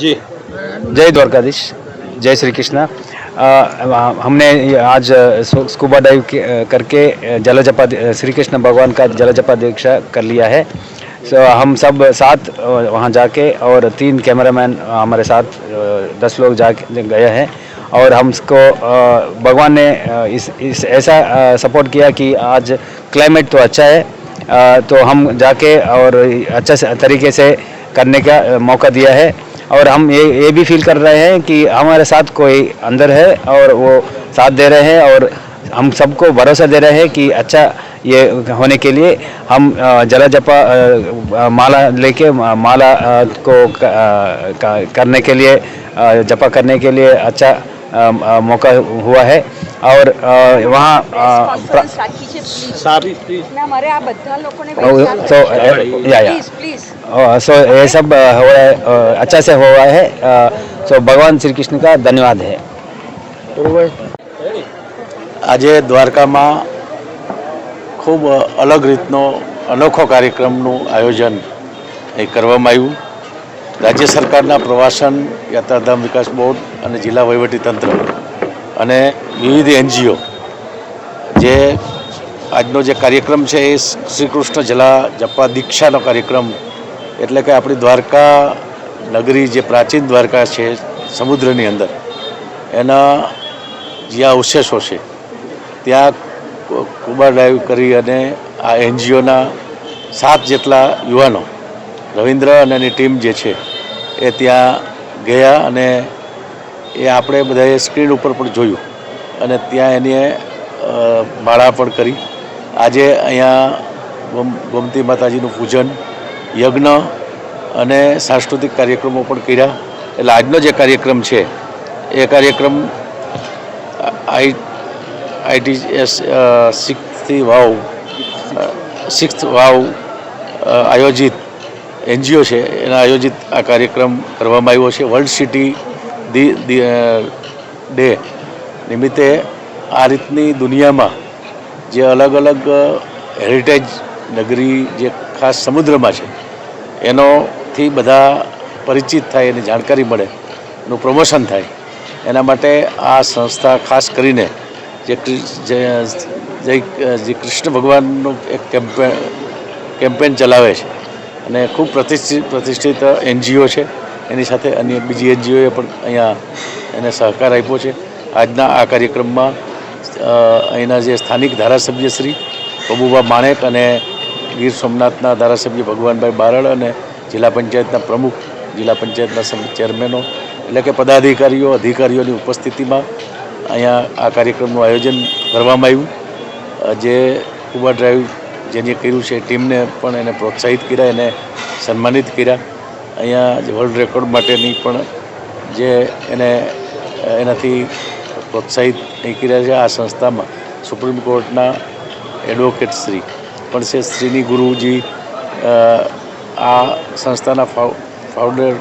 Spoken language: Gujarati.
जी। जय द्वारकाधीश। जय श्री कृष्णा हमने आज स्कूबा डाइव करके जलजपा अ, श्री कृष्ण भगवान का जलजपा दीक्षा कर लिया है। सो हम सब साथ वहाँ जाके और तीन कैमरामैन हमारे साथ दस लोग जा गए हैं। और हमको भगवान ने इस इस ऐसा सपोर्ट किया कि आज क्लाइमेट तो अच्छा है। तो हम जाके और अच्छा तरीके से करने का मौका दिया है। और हम ये ये भी फील कर रहे हैं कि हमारे साथ कोई अंदर है और वो साथ दे रहे हैं और हम सबको भरोसा दे रहे हैं कि अच्छा ये होने के लिए हम जला जपा माला लेके माला को करने के लिए जपा करने के लिए अच्छा मौका हुआ है। और अ, वहाँ अ, प्र- કોન્ફરન્સ રાખી છે પ્લીઝ सारी ના મારે આ બધા લોકોને Oh, so, uh, yeah, yeah. Please please so ये सब अ, हुआ है अ, अच्छा से हुआ है सो भगवान श्री कृष्ण का धन्यवाद है આજે દ્વારકામાં ખૂબ અલગ રીતનો અનોખો કાર્યક્રમનું આયોજન એ કરવામાં આવ્યું રાજ્ય સરકારના પ્રવાસન યાત્રાધામ વિકાસ બોર્ડ અને જિલ્લા વહીવટીતંત્ર અને વિવિધ એનજીઓ જે આજનો જે કાર્યક્રમ છે એ શ્રી કૃષ્ણ જલા જપા દીક્ષાનો કાર્યક્રમ, એટલે કે આપણી દ્વારકા નગરી જે પ્રાચીન દ્વારકા છે સમુદ્રની અંદર, એના જ્યાં અવશેષો છે, ત્યાં કુબા ડ્રાઈવ કરી અને આ એનજીઓના સાત જેટલા યુવાનો, રવિન્દ્ર અને એની ટીમ જે છે એ ત્યાં ગયા અને એ આપણે બધાએ સ્ક્રીન ઉપર પણ જોયું અને ત્યાં એની માળા પણ કરી. આજે અહીંયા ગોમ- ગોમતી માતાજીનું પૂજન, યજ્ઞ અને સાંસ્કૃતિક કાર્યક્રમો પણ કર્યા. એટલે આજનો જે કાર્યક્રમ છે, એ કાર્યક્રમ આઈ આઈટીએસ સિક્સથી વાવ સિક્સ વાવ આયોજિત એનજીઓ છે, એના આયોજિત આ કાર્યક્રમ કરવામાં આવ્યો છે. વર્લ્ડ સિટી ડે નિમિત્તે આ રીતની દુનિયામાં જે અલગ અલગ હેરિટેજ નગરી જે ખાસ સમુદ્રમાં છે, એનોથી બધા પરિચિત થાય, એની જાણકારી મળે નું પ્રમોશન થાય. એના માટે આ સંસ્થા ખાસ કરીને જે જે કૃષ્ણ ભગવાનનું એક કેમ્પેન કેમ્પેન ચલાવે છે. અને ખૂબ પ્રતિષ્ઠિત પ્રતિષ્ઠિત એનજીઓ છે. એની સાથે અન્ય બીજી એનજીઓએ પણ અહીંયા એને સહકાર આપ્યો છે. આજના આ કાર્યક્રમમાં અહીંના જે સ્થાનિક ધારાસભ્ય શ્રી બબુભા માણેક અને ગીર સોમનાથના ધારાસભ્ય ભગવાનભાઈ બારડ અને જિલ્લા પંચાયતના પ્રમુખ, જિલ્લા પંચાયતના ચેરમેનો એટલે કે પદાધિકારીઓ, અધિકારીઓની ઉપસ્થિતિમાં અહીંયા આ કાર્યક્રમનું આયોજન કરવામાં આવ્યું. જે કુબા ડ્રાઈવ જેને કર્યું છે, ટીમને પણ એને પ્રોત્સાહિત કર્યા, એને સન્માનિત કર્યા. અહીંયા જે વર્લ્ડ રેકોર્ડ માટેની પણ જે એને, એનાથી પ્રોત્સાહિત કર્યા છે આ સંસ્થામાં. સુપ્રીમ કોર્ટના એડવોકેટ શ્રી. પણ છે શ્રીની ગુરુજી આ સંસ્થાના ફાઉ ફાઉન્ડર